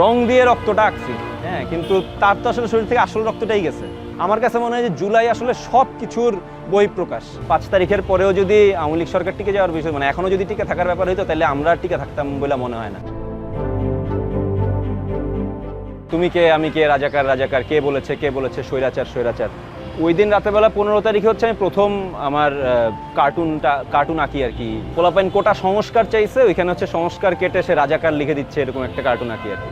রং দিয়ে রক্তটা আঁকছি। হ্যাঁ কিন্তু তার তো আসলে শরীর থেকে আসল রক্তটাই গেছে। আমার কাছে মনে হয় যে জুলাই আসলে সব কিছুর বহিঃপ্রকাশ পাঁচ তারিখের পরেও যদি আওয়ামী লীগ সরকার টিকে যাওয়ার বিষয় মানে এখনও যদি টিকে থাকার ব্যাপার হইতো, তাহলে আমরা টিকে থাকতাম বলে মনে হয় না। তুমি কে, আমি কে, রাজাকার রাজাকার, কে বলেছে কে বলেছে, স্বৈরাচার স্বৈরাচার? ওই দিন রাতেবেলা পনেরো তারিখে হচ্ছে আমি প্রথম আমার কার্টুনটা, কার্টুন আঁকি আর কি। পোলাপাইন কোটা সংস্কার চাইছে, ওইখানে হচ্ছে সংস্কার কেটে সে রাজাকার লিখে দিচ্ছে এরকম একটা কার্টুন আঁকি আর কি।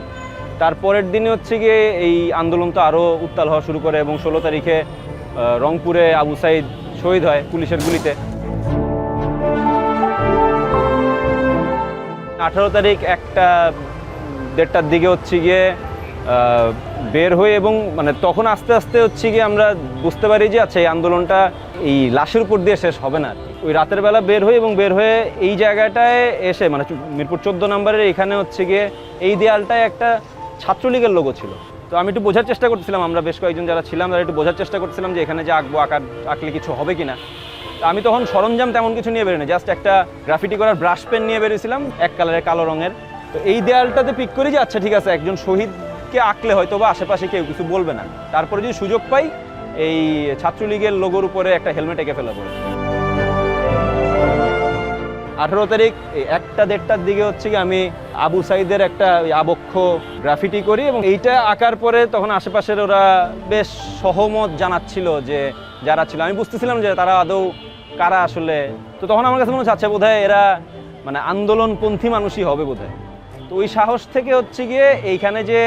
তারপরের দিনে হচ্ছে গিয়ে এই আন্দোলন তো আরও উত্তাল হওয়া শুরু করে এবং ষোলো তারিখে রংপুরে আবু সাইদ শহীদ হয় পুলিশের গুলিতে। আঠারো তারিখ একটা দেড়টার দিকে হচ্ছে গিয়ে বের হয়ে এবং মানে তখন আস্তে আস্তে হচ্ছে গিয়ে আমরা বুঝতে পারি যে আচ্ছা এই আন্দোলনটা এই লাশের উপর দিয়ে শেষ হবে না ওই রাতের বেলা বের হয়ে এবং বের হয়ে এই জায়গাটায় এসে মানে মিরপুর চোদ্দ নম্বরের এখানে হচ্ছে গিয়ে এই দেয়ালটায় একটা ছাত্রলীগের লোগো ছিল। তো আমি একটু বোঝার চেষ্টা করছিলাম আমরা বেশ কয়েকজন যারা ছিলাম, তারা একটু বোঝার চেষ্টা করছিলাম যে এখানে যে আঁকবো, আঁকার, আঁকলে কিছু হবে কি না আমি তখন সরঞ্জাম তেমন কিছু নিয়ে বেরোনি জাস্ট একটা গ্রাফিটি করার ব্রাশ পেন নিয়ে বেরিয়েছিলাম, এক কালারের কালো রঙের। তো এই দেয়ালটাতে পিক করি যে আচ্ছা ঠিক আছে, একজন শহীদকে আঁকলে হয়তো বা আশেপাশে কেউ কিছু বলবে না। তারপরে যদি সুযোগ পাই, এই ছাত্রলীগের লোগোর উপরে একটা হেলমেট এঁকে ফেলা পড়ে আঠেরো তারিখ একটা দেড়টার দিকে হচ্ছে কি আমি আবু সাইদের একটা আবক্ষ গ্রাফিটি করি এবং এইটা আঁকার পরে তখন আশেপাশের ওরা বেশ সহমত জানাচ্ছিল যে, যারা ছিল। আমি বুঝতেছিলাম যে তারা আদৌ কারা আসলে। তো তখন আমার কাছে মনে হচ্ছে আচ্ছা বোধহয় এরা মানে আন্দোলনপন্থী মানুষই হবে বোধহয়। তো ওই সাহস থেকে হচ্ছে গিয়ে এইখানে যে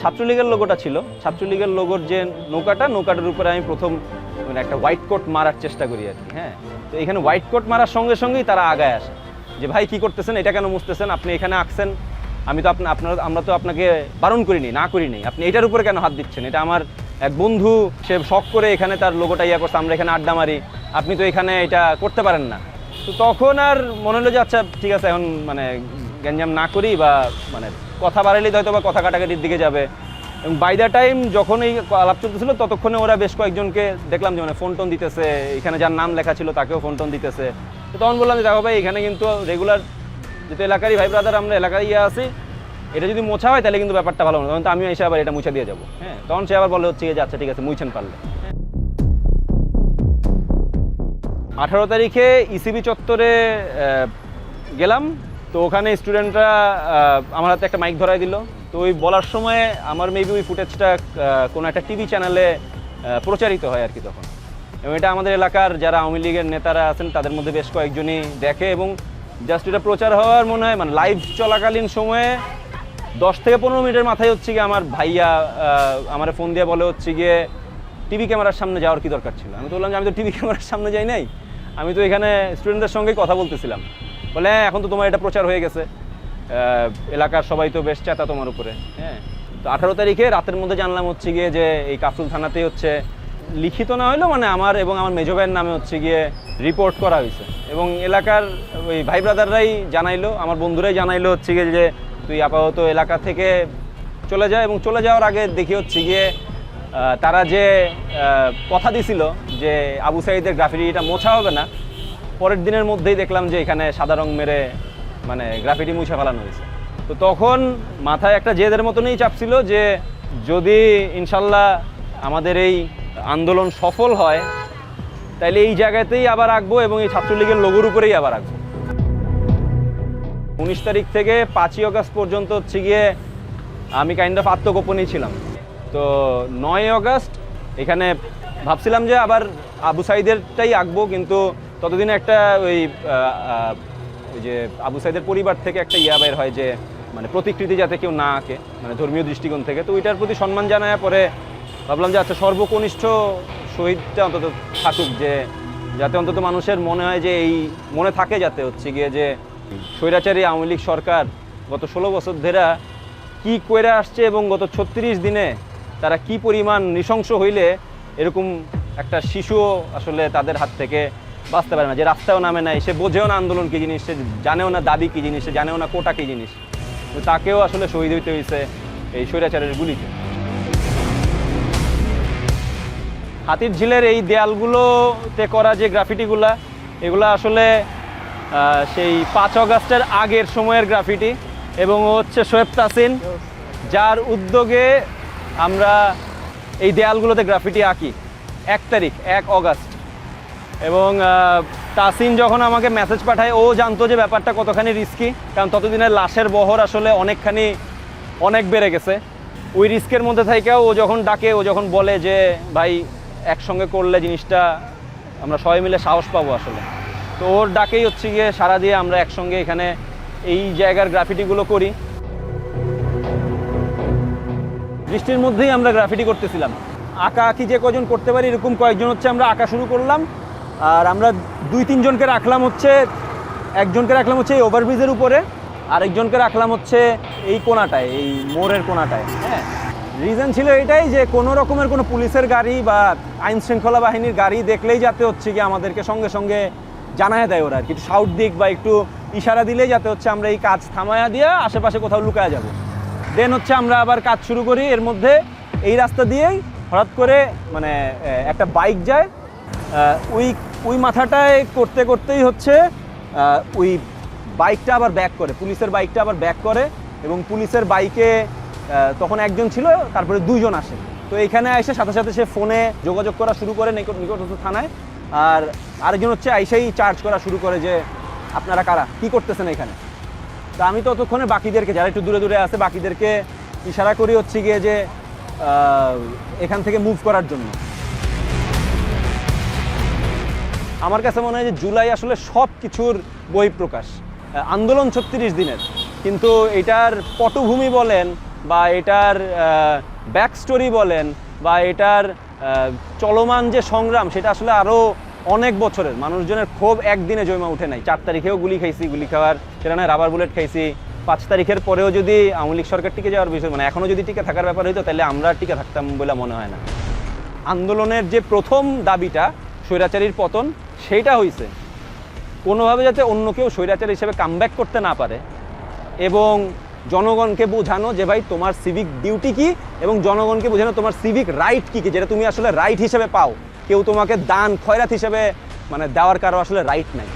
ছাত্রলীগের লোগোটা ছিল। ছাত্রলীগের লোগোর যে নৌকাটা, নৌকাটার উপরে আমি প্রথম মানে একটা হোয়াইট কোট মারার চেষ্টা করি আর কি হ্যাঁ? তো এখানে হোয়াইট কোট মারার সঙ্গে সঙ্গেই তারা আগায় আসে। যে, ভাই, কি করতেছেন? এটা কেন মুছতেছেন? আপনি এখানে আঁকছেন? আমি তো আপনি, আপনার, আমরা তো আপনাকে বারণ করিনি, না করিনি আপনি এটার উপরে কেন হাত দিচ্ছেন? এটা আমার এক বন্ধু, সে শখ করে এখানে তার লোগোটা ইয়া করছে, আমরা এখানে আড্ডা মারি। আপনি তো এখানে এটা করতে পারেন না। তো তখন আর মনে হলো যে আচ্ছা ঠিক আছে, এখন মানে গ্যাঞ্জাম না করি বা মানে কথা বাড়ালেই হয়তো বা কথা কাটাকাটির দিকে যাবে। এবং বাই দ্য টাইম যখন এই আলাপ চলতেছিল, ততক্ষণে ওরা বেশ কয়েকজনকে দেখলাম যে মানে ফোন টোন দিতেছে, এখানে যার নাম লেখা ছিল তাকেও ফোন টোন দিতেছে। তো তখন বললাম যে, দেখো ভাই, এখানে কিন্তু রেগুলার যেহেতু এলাকারই ভাই ব্রাদার আমরা এলাকায় ইয়ে আছি, এটা যদি মোছা হয় তাহলে কিন্তু ব্যাপারটা ভালো না। তখন তো আমিও এসে আবার এটা মুছে দিয়ে যাব। হ্যাঁ তখন সে আবার বলে হচ্ছে যে আচ্ছা ঠিক আছে মুছেন পারলে। আঠারো তারিখে ইসিবি চত্বরে গেলাম। তো ওখানে স্টুডেন্টরা আমার হাতে একটা মাইক ধরাই দিল। তো ওই বলার সময় আমার মেবি ওই ফুটেজটা কোনো একটা টিভি চ্যানেলে প্রচারিত হয় আর কি তখন। এবং এটা আমাদের এলাকার যারা আওয়ামী লীগের নেতারা আছেন, তাদের মধ্যে বেশ কয়েকজনই দেখে এবং জাস্ট এটা প্রচার হওয়ার মনে হয় মানে লাইভ চলাকালীন সময়ে দশ থেকে পনেরো মিনিটের মাথায় হচ্ছে গিয়ে আমার ভাইয়া আমার ফোন দিয়ে বলে হচ্ছে গিয়ে টিভি ক্যামেরার সামনে যাওয়ার কি দরকার ছিল? আমি তো বললাম যে আমি তো টিভি ক্যামেরার সামনে যাই নাই। আমি তো এখানে স্টুডেন্টদের সঙ্গেই কথা বলতেছিলাম। বলে, এখন তো তোমার এটা প্রচার হয়ে গেছে। এলাকার সবাই তো বেশ চেতা তোমার উপরে। হ্যাঁ? তো আঠারো তারিখে রাতের মধ্যে জানলাম হচ্ছে গিয়ে যে এই কাফরুল থানাতেই হচ্ছে, লিখিত না হলেও মানে আমার এবং আমার মেজো ভাইয়ের নামে হচ্ছে গিয়ে রিপোর্ট করা হয়েছে। এবং এলাকার ওই ভাই ব্রাদাররাই জানাইলো, আমার বন্ধুরাই জানাইলো হচ্ছে গিয়ে যে, তুই আপাতত এলাকা থেকে চলে যায় এবং চলে যাওয়ার আগে দেখি হচ্ছে গিয়ে তারা যে কথা দিছিল যে আবু সাইদের গ্রাফিটিটা মোছা হবে না পরের দিনের মধ্যেই দেখলাম যে এখানে সাদা রং মেরে মানে গ্রাফিটি মুছে ফেলানো হয়েছে। তো তখন মাথায় একটা জেদের মতনই চাপ ছিল যে যদি ইনশাল্লাহ আমাদের এই আন্দোলন সফল হয় তাহলে এই জায়গাতেই আবার আঁকবো এবং এই ছাত্রলীগের লোগোর উপরেই আবার আঁকবো। উনিশ তারিখ থেকে পাঁচই আগস্ট পর্যন্ত হচ্ছে গিয়ে আমি কাইন্ড অফ আত্মগোপনেই ছিলাম। তো নয় আগস্ট এখানে ভাবছিলাম যে আবার আবু সাইদেরটাই আঁকবো, কিন্তু ততদিনে একটা ওই যে আবু সাইদের পরিবার থেকে একটা ইয়া বের হয় যে মানে প্রতিকৃতি যাতে কেউ না আঁকে মানে ধর্মীয় দৃষ্টিকোণ থেকে। তো ওইটার প্রতি সম্মান জানায়, পরে ভাবলাম যে আচ্ছা সর্বকনিষ্ঠ শহীদটা অন্তত থাকুক যে, যাতে অন্তত মানুষের মনে হয় যে এই, মনে থাকে যাতে হচ্ছে গিয়ে যে, স্বৈরাচারী আওয়ামী লীগ সরকার গত ষোলো বছর ধরে কি কইরা আসছে এবং গত ছত্রিশ দিনে তারা কি পরিমাণ নৃশংস হইলে এরকম একটা শিশুও আসলে তাদের হাত থেকে বাঁচতে পারে না, যে রাস্তায়ও নামে নাই সে বোঝেও না আন্দোলন কী জিনিস, সে জানেও না দাবি কী জিনিস, সে জানেও না কোটা কী জিনিস। তো তাকেও আসলে শহীদ হইতে হয়েছে এই স্বৈরাচারের গুলিতে। হাতির ঝিলের এই দেয়ালগুলোতে করা যে গ্রাফিটিগুলা, এগুলো আসলে সেই পাঁচ অগাস্টের আগের সময়ের গ্রাফিটি এবং হচ্ছে শোয়েব তাসিন, যার উদ্যোগে আমরা এই দেয়ালগুলোতে গ্রাফিটি আঁকি। এক তারিখ, এক অগাস্ট। এবং তাসিন যখন আমাকে মেসেজ পাঠায়, ও জানতো যে ব্যাপারটা কতখানি রিস্কি কারণ ততদিনে লাশের বহর আসলে অনেকখানি, অনেক বেড়ে গেছে। ওই রিস্কের মধ্যে থেকেও ও যখন ডাকে, ও যখন বলে যে, ভাই, একসঙ্গে করলে জিনিসটা আমরা সবাই মিলে সাহস পাবো আসলে। তো ওর ডাকেই হচ্ছে গিয়ে সারা দিয়ে আমরা একসঙ্গে এখানে এই জায়গার গ্রাফিটিগুলো করি। বৃষ্টির মধ্যেই আমরা গ্রাফিটি করতেছিলাম। আঁকা আঁকি যে কজন করতে পারি, এরকম কয়েকজন হচ্ছে আমরা আঁকা শুরু করলাম। আর আমরা দুই তিনজনকে রাখলাম হচ্ছে একজনকে রাখলাম হচ্ছে এই ওভারব্রিজের উপরে আরেকজনকে রাখলাম হচ্ছে এই কোনাটায় এই মোড়ের কোনাটায় হ্যাঁ। রিজন ছিল এটাই যে কোনো রকমের কোনো পুলিশের গাড়ি বা আইন শৃঙ্খলা বাহিনীর গাড়ি দেখলেই যাতে হচ্ছে কি আমাদেরকে সঙ্গে সঙ্গে জানায় দেয় ওরা আর কি দিক বা একটু ইশারা দিলেই যাতে হচ্ছে আমরা এই কাজ থামায়া দিয়ে আশেপাশে কোথাও লুকায়া যাব। দেন হচ্ছে আমরা আবার কাজ শুরু করি এর মধ্যে এই রাস্তা দিয়েই হঠাৎ করে মানে একটা বাইক যায় আহ, ওই মাথাটায় করতে করতেই হচ্ছে ওই বাইকটা আবার ব্যাক করে, পুলিশের বাইকটা আবার ব্যাক করে এবং পুলিশের বাইকে তখন একজন ছিল, তারপরে দুইজন আসে। তো এখানে এসে সাথে সাথে সে ফোনে যোগাযোগ করা শুরু করে নিকট নিকটস্থ থানায়। আর আরেকজন হচ্ছে আইসাই চার্জ করা শুরু করে যে, আপনারা কারা? কি করতেছেন এখানে? তা আমি ততক্ষণে বাকিদেরকে, যারা একটু দূরে দূরে আছে, বাকিদেরকে ইশারা করি হচ্ছে গিয়ে যে এখান থেকে মুভ করার জন্য। আমার কাছে মনে হয় যে জুলাই আসলে সব কিছুর বই প্রকাশ আন্দোলন ছত্রিশ দিনের। কিন্তু এটার পটভূমি বলেন বা এটার ব্যাক স্টোরি বলেন বা এটার চলমান যে সংগ্রাম, সেটা আসলে আরও অনেক বছরের। মানুষজনের ক্ষোভ একদিনে জমা উঠে নাই। চার তারিখেও গুলি খাইছি, গুলি খাওয়ার সেটা নয় রাবার বুলেট খাইছি। পাঁচ তারিখের পরেও যদি আওয়ামী লীগ সরকার টিকে যাওয়ার বিষয় মানে এখনও যদি টিকে থাকার ব্যাপার হইতো, তাহলে আমরা টিকে থাকতাম বলে মনে হয় না। আন্দোলনের যে প্রথম দাবিটা, স্বৈরাচারীর পতন সেইটা হইছে। কোনোভাবে যাতে অন্য কেউ স্বৈরাচার হিসেবে কামব্যাক করতে না পারে এবং জনগণকে বোঝানো যে ভাই তোমার সিভিক ডিউটি কি এবং জনগণকে বোঝানো তোমার সিভিক রাইট কী কী, যেটা তুমি আসলে রাইট হিসেবে পাও। কেউ তোমাকে দান, খয়রাত হিসেবে মানে দেওয়ার কারও আসলে রাইট নাই।